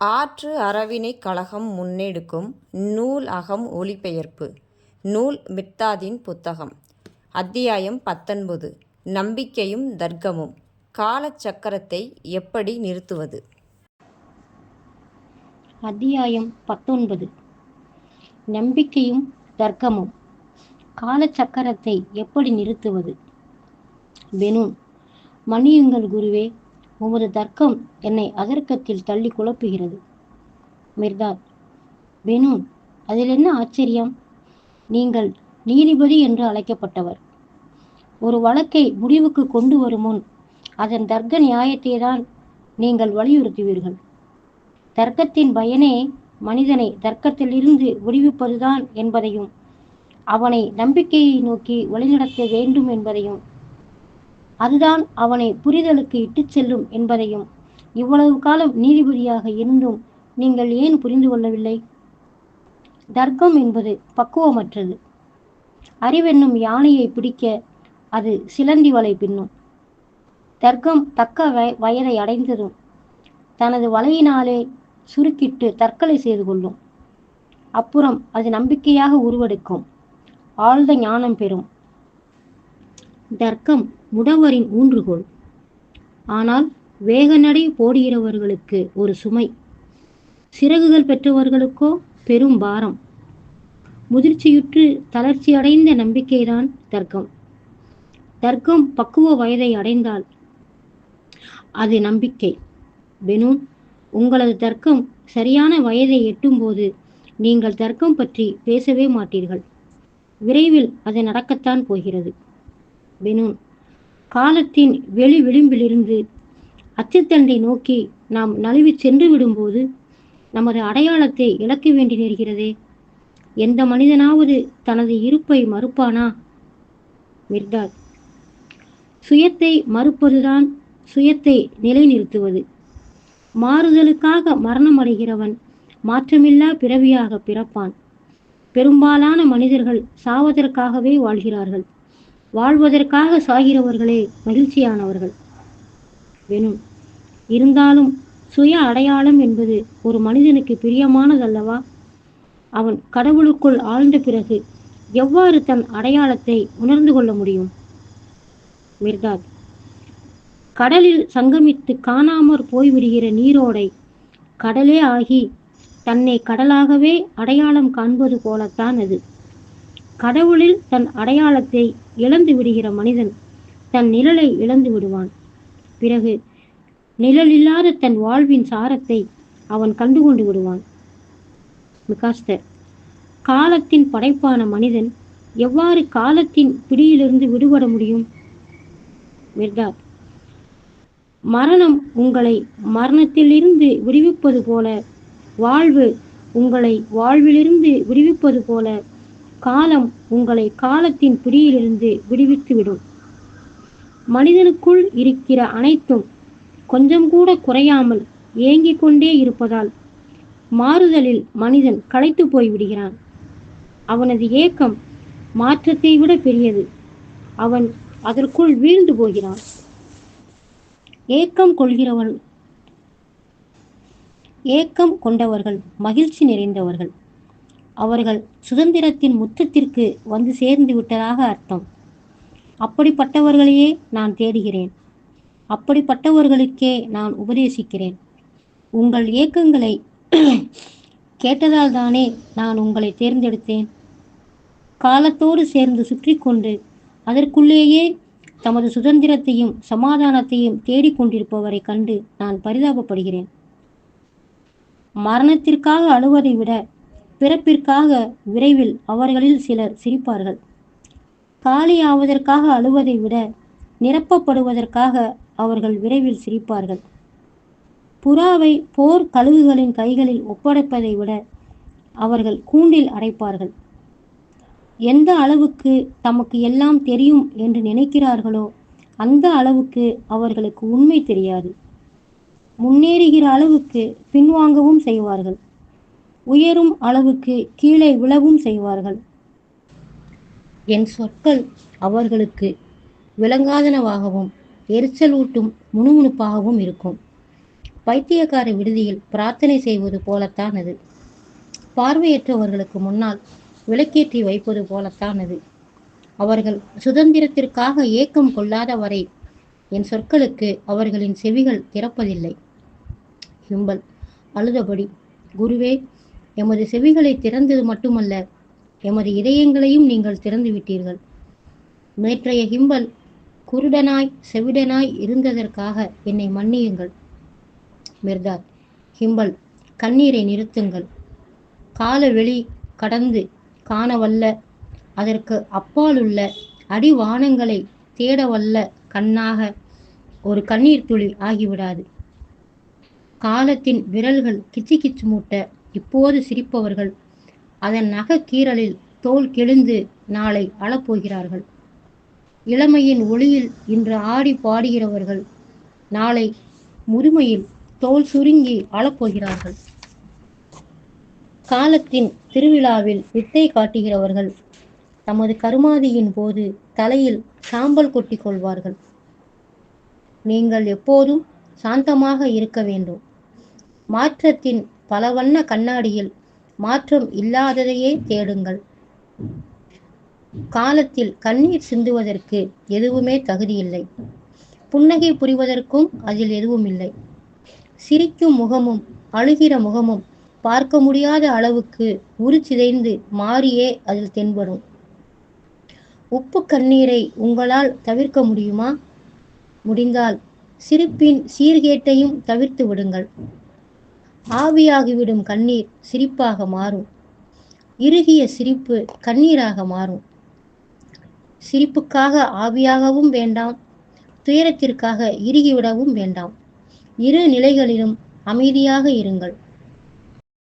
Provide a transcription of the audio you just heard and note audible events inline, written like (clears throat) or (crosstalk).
ஆற்று அறவினைக் கழகம் முன்னெடுக்கும் நூல் அகம் ஒளிபெயர்ப்பு நூல் மிர்தாதின் புத்தகம். அத்தியாயம் பத்தொன்பது. நம்பிக்கையும் தர்க்கமும். காலச் சக்கரத்தை எப்படி நிறுத்துவது? அத்தியாயம் பத்தொன்பது. நம்பிக்கையும் தர்க்கமும். காலச்சக்கரத்தை எப்படி நிறுத்துவது? வெனு மன்னியுங்கள் குருவே உமது தர்க்கம் என்னை அதர்க்கத்தில் தள்ளி குழப்புகிறது. மிர்தாத் பெனூன் அதில் என்ன ஆச்சரியம்? நீங்கள் நீதிபதி என்று அழைக்கப்பட்டவர். ஒரு வழக்கை முடிவுக்கு கொண்டு வரும் முன் அதன் தர்க்க நியாயத்தை தான் நீங்கள் வலியுறுத்துவீர்கள். தர்க்கத்தின் பயனே மனிதனை தர்க்கத்திலிருந்து விடுவிப்பதுதான் என்பதையும் அவனை நம்பிக்கையை நோக்கி வழிநடத்த வேண்டும் என்பதையும் அதுதான் அவனை புரிதலுக்கு இட்டுச் செல்லும் என்பதையும் இவ்வளவு காலம் நீதிபதியாக இருந்தும் நீங்கள் ஏன் புரிந்து கொள்ளவில்லை? தர்க்கம் என்பது பக்குவமற்றது. அறிவென்னும் யானையை பிடிக்க அது சிலந்தி வலை பின்னும். தர்க்கம் தக்க வய வயதை அடைந்ததும் தனது வலையினாலே சுருக்கிட்டு தற்கொலை செய்து கொள்ளும். அப்புறம் அது நம்பிக்கையாக உருவெடுக்கும். ஆழ்ந்த ஞானம் பெறும். தர்க்கம் முடவரின் ஊன்றுகோல். ஆனால் வேகநடை போடுகிறவர்களுக்கு ஒரு சுமை. சிறகுகள் பெற்றவர்களுக்கோ பெரும் பாரம். முதிர்ச்சியுற்று தளர்ச்சி அடைந்த நம்பிக்கைதான் தர்க்கம். தர்க்கம் பக்குவ வயதை அடைந்தால் அது நம்பிக்கை. பெனூன் உங்களது தர்க்கம் சரியான வயதை எட்டும்போது நீங்கள் தர்க்கம் பற்றி பேசவே மாட்டீர்கள். விரைவில் அது நடக்கத்தான் போகிறது. பெனூன் காலத்தின் வெளி விளிம்பிலிருந்து அச்சுத்தண்டை நோக்கி நாம் நழுவி சென்று விடும்போது நமது அடையாளத்தை இழக்க வேண்டி நேர்கிறதே. எந்த மனிதனாவது தனது இருப்பை மறுப்பானா? மிர்தாத் சுயத்தை மறுப்பதுதான் சுயத்தை நிலைநிறுத்துவது. மாறுதலுக்காக மரணமடைகிறவன் மாற்றமில்லா பிறவியாக பிறப்பான். பெரும்பாலான மனிதர்கள் சாவதற்காகவே வாழ்கிறார்கள். வாழ்வதற்காக சாகிறவர்களே மகிழ்ச்சியானவர்கள். வெனும் இருந்தாலும் சுய அடையாளம் என்பது ஒரு மனிதனுக்கு பிரியமானதல்லவா? அவன் கடவுளுக்குள் ஆழ்ந்த பிறகு எவ்வாறு தன் அடையாளத்தை உணர்ந்து கொள்ள முடியும்? மிர்தாத் கடலில் சங்கமித்து காணாமற் போய்விடுகிற நீரோடை கடலே ஆகி தன்னை கடலாகவே அடையாளம் காண்பது போலத்தான் அது. கடவுளில் தன் அடையாளத்தை இழந்து விடுகிற மனிதன் தன் நிழலை இழந்து விடுவான். பிறகு நிழலில்லாத தன் வாழ்வின் சாரத்தை அவன் கண்டுகொண்டு விடுவான். மிகாஸ்தர் காலத்தின் படைப்பான மனிதன் எவ்வாறு காலத்தின் பிடியிலிருந்து விடுபட முடியும்? மிர்தாத் மரணம் உங்களை மரணத்திலிருந்து விடுவிப்பது போல வாழ்வு உங்களை வாழ்விலிருந்து விடுவிப்பது போல காலம் உங்களை காலத்தின் பிடியிலிருந்து விடுவித்துவிடும். மனிதனுக்குள் இருக்கிற அனைத்தும் கொஞ்சம் கூட குறையாமல் ஏங்கிக் கொண்டே இருப்பதால் மாறுதலில் மனிதன் களைத்து போய் விடுகிறான். அவனது ஏக்கம் மாற்றத்தை விட பெரியது. அவன் அதற்குள் வீழ்ந்து போகிறான். ஏக்கம் கொள்கிறவன் ஏக்கம் கொண்டவர்கள் மகிழ்ச்சி நிறைந்தவர்கள். அவர்கள் சுதந்திரத்தின் முற்றத்திற்கு வந்து சேர்ந்து விட்டதாக அர்த்தம். அப்படிப்பட்டவர்களையே நான் தேடுகிறேன். அப்படிப்பட்டவர்களுக்கே நான் உபதேசிக்கிறேன். உங்கள் ஏக்கங்களை (clears throat) கேட்டதால் தானே நான் உங்களை தேர்ந்தெடுத்தேன். காலத்தோடு சேர்ந்து சுற்றி கொண்டு அதற்குள்ளேயே தமது சுதந்திரத்தையும் சமாதானத்தையும் தேடிக்கொண்டிருப்பவரை கண்டு நான் பரிதாபப்படுகிறேன். மரணத்திற்காக அழுவதை விட பிறப்பிற்காக விரைவில் அவர்களில் சிலர் சிரிப்பார்கள். காலியாவதற்காக அழுவதை விட நிரப்பப்படுவதற்காக அவர்கள் விரைவில் சிரிப்பார்கள். புறாவை போர் கழுகுகளின் கைகளில் ஒப்படைப்பதை விட அவர்கள் கூண்டில் அடைப்பார்கள். எந்த அளவுக்கு தமக்கு எல்லாம் தெரியும் என்று நினைக்கிறார்களோ அந்த அளவுக்கு அவர்களுக்கு உண்மை தெரியாது. முன்னேறுகிற அளவுக்கு பின்வாங்கவும் செய்வார்கள். உயரும் அளவுக்கு கீழே விழவும் செய்வார்கள். என் சொற்கள் அவர்களுக்கு விளங்காதனவாகவும் எரிச்சலூட்டும் முணுமுணுப்பாகவும் இருக்கும். பைத்தியக்கார விடுதியில் பிரார்த்தனை செய்வது போலத்தான் அது. பார்வையற்றவர்களுக்கு முன்னால் விளக்கேற்றி வைப்பது போலத்தான் அது. அவர்கள் சுதந்திரத்திற்காக ஏக்கம் கொள்ளாத வரை என் சொற்களுக்கு அவர்களின் செவிகள் திறப்பதில்லை. கிம்பல் அழுதபடி குருவே எமது செவிகளை திறந்தது மட்டுமல்ல எமது இதயங்களையும் நீங்கள் திறந்து விட்டீர்கள். நேற்றைய ஹிம்பல் குருடனாய் செவிடனாய் இருந்ததற்காக என்னை மன்னியுங்கள். மிர்தாத் ஹிம்பல் கண்ணீரை நிறுத்துங்கள். கால வெளி கடந்து காணவல்ல அதற்கு அப்பாலுள்ள அடிவானங்களை தேடவல்ல கண்ணாக ஒரு கண்ணீர் துளி ஆகிவிடாது. காலத்தின் விரல்கள் கிச்சு கிச்சு மூட்ட இப்போது சிரிப்பவர்கள் அதன் நக கீறலில் தோல் கிழிந்து நாளை அழப்போகிறார்கள். இளமையின் ஒளியில் இன்று ஆடி பாடுகிறவர்கள் நாளை முதுமையில் தோல் சுருங்கி அழப்போகிறார்கள். காலத்தின் திருவிழாவில் வித்தை காட்டுகிறவர்கள் தமது கருமாதியின் போது தலையில் சாம்பல் கொட்டி கொள்வார்கள். நீங்கள் எப்போதும் சாந்தமாக இருக்க வேண்டும். மாற்றத்தின் பல வண்ண கண்ணாடியில் மாற்றம் இல்லாததையே தேடுங்கள். காலத்தில் கண்ணீர் சிந்துவதற்கு எதுவுமே தகுதியில்லை. புன்னகை புரிவதற்கும் அதில் எதுவும் இல்லை சிரிக்கும் முகமும் அழுகிற முகமும் பார்க்க முடியாத அளவுக்கு உருச்சிதைந்து மாறியே அதில் தென்படும். உப்பு கண்ணீரை உங்களால் தவிர்க்க முடியுமா? முடிந்தால் சிரிப்பின் சீர்கேட்டையும் தவிர்த்து விடுங்கள். ஆவியாகிவிடும் கண்ணீர் சிரிப்பாக மாறும். இறுகிய சிரிப்பு கண்ணீராக மாறும். சிரிப்புக்காக ஆவியாகவும் வேண்டாம் துயரத்திற்காக இறுகிவிடவும் வேண்டாம். இரு நிலைகளிலும் அமைதியாக இருங்கள்.